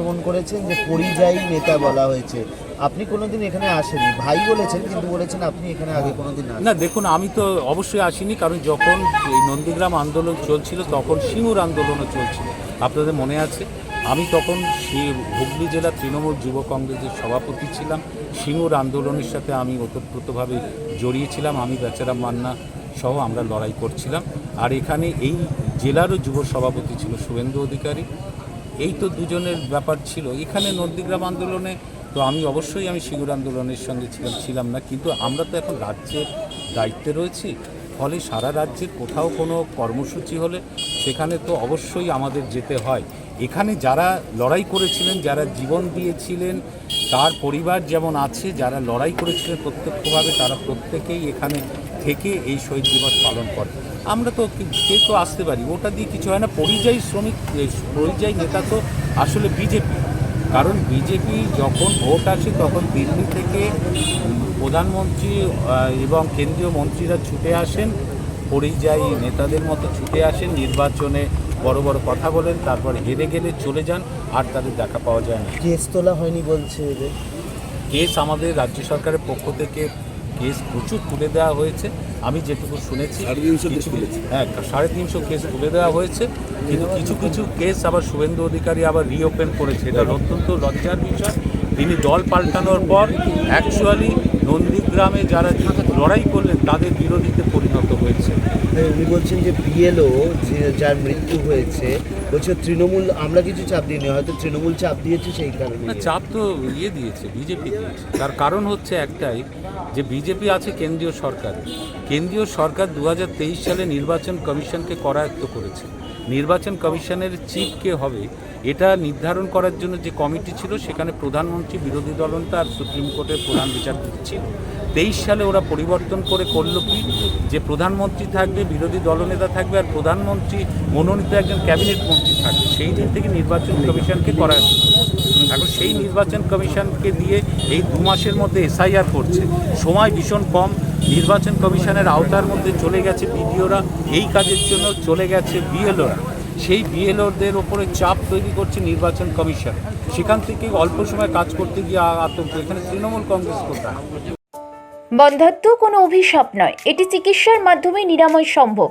আক্রমণ করেছেন যে পরিযায়ী নেতা বলা হয়েছে। আপনি কোনোদিন এখানে আসেনি ভাই বলেছেন, কিন্তু বলেছেন আপনি এখানে আগে কোনোদিন না, দেখুন, আমি তো অবশ্যই আসিনি, কারণ যখন এই নন্দীগ্রাম আন্দোলন চলছিল, তখন সিঙ্গুর আন্দোলনও চলছিল। আপনাদের মনে আছে? আমি তখন হুগলি জেলা তৃণমূল যুব কংগ্রেসের সভাপতি ছিলাম। সিঙ্গুর আন্দোলনের সাথে আমি ওতপ্রোতভাবে জড়িয়েছিলাম। আমি বেচারাম মান্না সহ আমরা লড়াই করছিলাম। আর এখানে এই জেলারও যুব সভাপতি ছিল শুভেন্দু অধিকারী। এই তো দুজনের ব্যাপার ছিল। এখানে নন্দীগ্রাম আন্দোলনে তো আমি অবশ্যই আমি সিঙ্গুর আন্দোলনের সঙ্গে ছিলাম ছিলাম না, কিন্তু আমরা তো এখন রাজ্যের দায়িত্বে রয়েছি। ফলে সারা রাজ্যের কোথাও কোনো কর্মসূচি হলে সেখানে তো অবশ্যই আমাদের যেতে হয়। এখানে যারা লড়াই করেছিলেন, যারা জীবন দিয়েছিলেন, তার পরিবার যেমন আছে, যারা লড়াই করেছিলেন প্রত্যক্ষভাবে, তারা প্রত্যেকেই এখানে থেকে এই শহীদ দিবস পালন করে। আমরা তো কি- কেউ আসতে পারি। ওটা দিয়ে কিছু হয় না। পরিযায়ী শ্রমিক পরিযায়ী নেতা তো আসলে বিজেপি। কারণ বিজেপি যখন ভোট আসে তখন দিল্লি থেকে প্রধানমন্ত্রী এবং কেন্দ্রীয় মন্ত্রীরা ছুটে আসেন। পরিযায়ী নেতাদের মতো ছুটে আসেন। নির্বাচনে বড় বড় কথা বলেন তারপর হেরে গেলে চলে যান আর তাদের দেখা পাওয়া যায় না। কেস তোলা হয়নি বলছে কেস আমাদের রাজ্য সরকারের পক্ষ থেকে কেস প্রচুর তুলে দেওয়া হয়েছে। আমি যেটুকু শুনেছি হ্যাঁ সাড়ে তিনশো কেস তুলে দেওয়া হয়েছে। কিন্তু কিছু কিছু কেস আবার শুভেন্দু অধিকারী আবার রিওপেন করেছে। এটা অত্যন্ত লজ্জার বিষয়। তিনি দল পাল্টানোর পর অ্যাকচুয়ালি নন্দীগ্রামে যারা লড়াই করলেন তাদের বিরোধীতে পরিণত হয়েছে। হ্যাঁ, উনি বলছেন যে বিএলও যার মৃত্যু হয়েছে বলছে তৃণমূল আমরা কিছু চাপ দিইনি হয়তো তৃণমূল চাপ দিয়েছে সেই কারণে না চাপ তো ইয়ে দিয়েছে বিজেপি দিয়েছে। তার কারণ হচ্ছে একটাই যে বিজেপি আছে কেন্দ্রীয় সরকার কেন্দ্রীয় সরকার দু হাজার তেইশ সালে নির্বাচন কমিশনকে করায়ত্ত করেছে। নির্বাচন কমিশনের চিফ কে হবে, এটা নির্ধারণ করার জন্য যে কমিটি ছিল, সেখানে প্রধানমন্ত্রী, বিরোধী দলনেতা আর সুপ্রিম কোর্টের প্রধান বিচারপতি ছিল। তেইশ সালে ওরা পরিবর্তন করে করল কি? যে প্রধানমন্ত্রী থাকবে, বিরোধী দলনেতা থাকবে, আর প্রধানমন্ত্রী মনোনীত একজন ক্যাবিনেট মন্ত্রী থাকবে। সেই দিন থেকে নির্বাচন কমিশনকে করা। এখন সেই নির্বাচন কমিশনকে দিয়ে এই দু মাসের মধ্যে এসআইআর করছে। সময় ভীষণ কম নির্বাচন কমিশনের আওতার মধ্যে চলে গেছে বিডিওরা। এই কাজের জন্য চলে গেছে বিএলওরা। সেই বিএলওদের ওপরে চাপ তৈরি করছে নির্বাচন কমিশন। সেখান থেকে অল্প সময় কাজ করতে গিয়ে আতঙ্ক। এখানে তৃণমূল কংগ্রেস কোথায় বন্ধাত্ম কোনো অভিশাপ নয়। এটি চিকিৎসার মাধ্যমে নিরাময় সম্ভব।